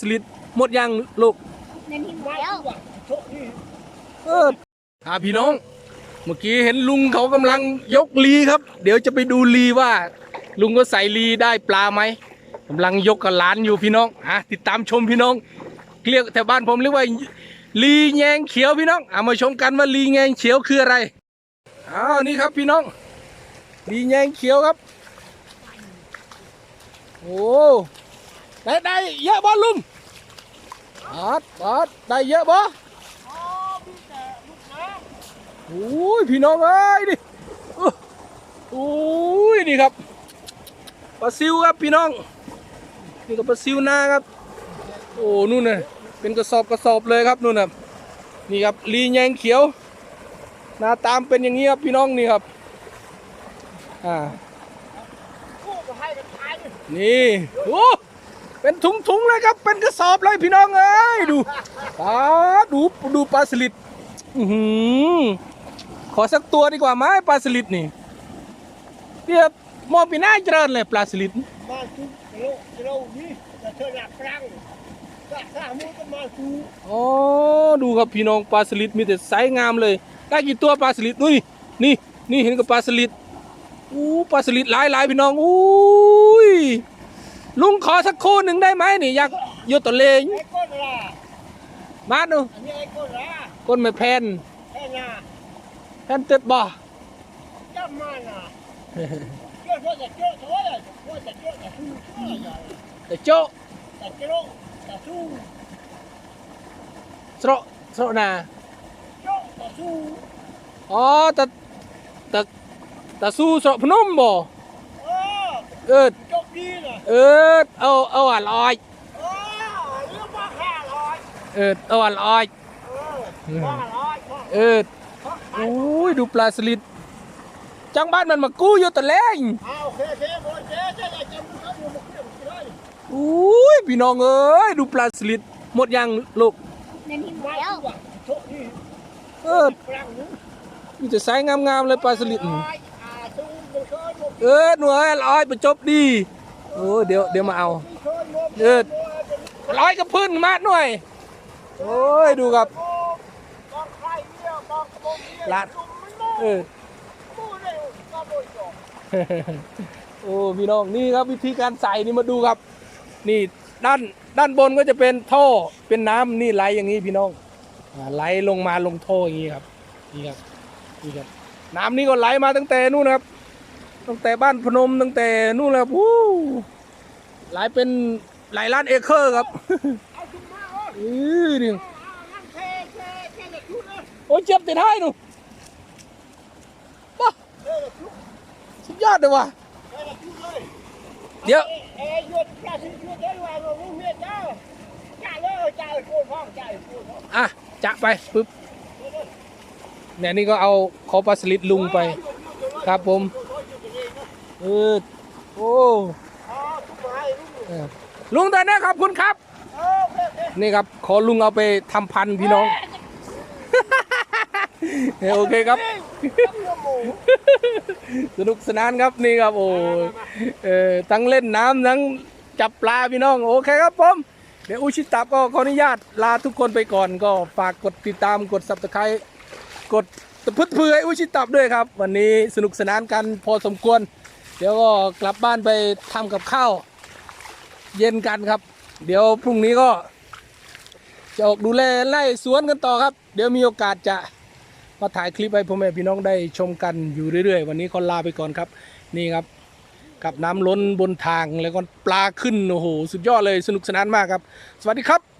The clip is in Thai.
สลิดหมดยังลูกเอออ่าพี่น้อง เมื่อกี้เห็นลุงเขากำลังยกลีครับ เดี๋ยวจะไปดูลีว่า ลุงก็ใส่ลีได้ปลาไหมกำลังยกกับหลานอยู่พี่น้องอะติดตามชมพี่น้องเรียกแถวบ้านผมเรียกว่าลีแยงเขียวพี่น้องเอามาชมกันว่าลีแยงเขียวคืออะไรอ้าวนี่ครับพี่น้องลีแยงเขียวครับ โอ้ ได้ได้เยอะบ่ลุงบาดบาดได้เยอะบ่โอ้ยพี่น้องเอ้ยนี่อู้โอ้ยนี่ครับปลาซิวครับพี่น้องนี่ก็ปลาซิวนาครับ โอ้นู่นน่ะเป็นกระสอบกระสอบเลยครับนู่นน่ะนี่ครับลีแยงเขียวหน้าตามเป็นอย่างนี้ครับพี่น้องนี่ครับอ่านี่โอ้ เป็นถุงๆเลยครับ เป็นกระสอบเลยพี่น้องเอ้ยดูปลาดูดูปลาสลิดอือหือขอสักตัวดีกว่าไหมปลาสลิดนี่เดี๋ยวมองปีหน้าเจริญเลยปลาสลิดมาสูกิโลกิโลนี่จะเธอหลักปรังจะสามมือก็มาสูอ๋อดูครับพี่น้องปลาสลิดมีแต่ไซส์งามเลย ได้กี่ตัวปลาสลิดนี่นี่นี่เห็นกับปลาสลิดอู้ปลาสลิดหลายหลายพี่น้องอุ้ย ลุงขอสักคู่หนึ่งได้ไหมนี่อยากโยตัวเลงไอ้ก้นลามาดูอันนี้ไอ้ก้นลาก้นไม่แพนแค่นาแพนเต็ดบ่จำมาน่ะเจ้าจะเจ้าเท่าไหร่เจ้าจะเจ้าจะสู้เท่าไหร่แต่โจ๊ะจะกิโลจะสู้สระสระนาเจ้าจะสู้อ๋อแต่แต่แต่สู้สระพนมบ่เออเออ จบดีน่ะเออเอาเอาอะลอยเออเรื่องว่าห้าร้อยเออเอาอะลอยเออห้าร้อยเออโอ้ยดูปลาสลิดจังบ้านมันมากู้อยู่แต่แรงเอาโอเคโอเคโอเคเจ้าจะจำเขาอยู่มาเกี่ยวกันเลยอุ้ยพี่น้องเอ้ยดูปลาสลิดหมดยังลูกในทีมมาแล้วดีกว่าโชคดีเออปรังนึงมีแต่ไซส์งามๆเลยปลาสลิดร้นี่อยอ่าสู้มันเคยหมดเออหน่วยลอยไปจบดี โอ้เดี๋ยวเดี๋ยวมาเอาเคยหมดเออยกับพื้นมาหน่อยโอ้ยดูครับบางใครเอกเนี่ยละจุ่มมันโม่เออโอ้พี่น้องนี่ครับวิธีการใส่นี่มาดูครับ นี่ด้านด้านบนก็จะเป็นท่อเป็นน้ำนี่ไหลอย่างนี้พี่น้องไหลลงมาลงท่ออย่างนี้ครับนี่ครับนี่ครับน้ำนี่ก็ไหลมาตั้งแต่นู่นครับ ตั้งแต่บ้านพนมตั้งแต่นู่นแล้ววู้หลายเป็นหลายล้านเอเคอร์ครับเอาจุ่มมาโอ้ยอือนี่เอานั่นเทเทเทเด็กชุดเลยโอ้ยเจ็บติดให้หนูบ้าเทเด็กชุดสุดยอดเลยว่ะเดี๋ยวเอ้ยหยุดปลาสิหยุดได้ว่าเราไม่เมียเจ้จ่ายเลยจ่ายโคตรพ่อจ่ายโคตรพ่ออะจะไปปึ๊บเนี่ยนี่ก็เอาขอปลาสลิดลุงไป ครับผม เออโอ้ลุงตอนนี้ขอบคุณครับ นี่ครับ ขอลุงเอาไปทำพันพี่น้องเออโอเคครับ สนุกสนานครับนี่ครับ โอ้เออทั้งเล่นน้ำทั้งจับปลาพี่น้อง โอเคครับผมเดี๋ยวอุชิตะก็ขออนุญาตลาทุกคนไปก่อนก็ฝากกดติดตามกด subscribe กดตะพึดเพื่ออุชิตับด้วยครับ วันนี้สนุกสนานกันพอสมควร เดี๋ยวก็กลับบ้านไปทำกับข้าว เย็นกันครับ เดี๋ยวพรุ่งนี้ก็ จะออกดูแลไล่สวนกันต่อครับ เดี๋ยวมีโอกาสจะมาถ่ายคลิปให้พ่อแม่พี่น้องได้ชมกันอยู่เรื่อยๆ วันนี้ขอลาไปก่อนครับ นี่ครับ กับน้ำล้นบนทางแล้วก็ปลาขึ้นโอ้โหสุดยอดเลยสนุกสนานมากครับ สวัสดีครับ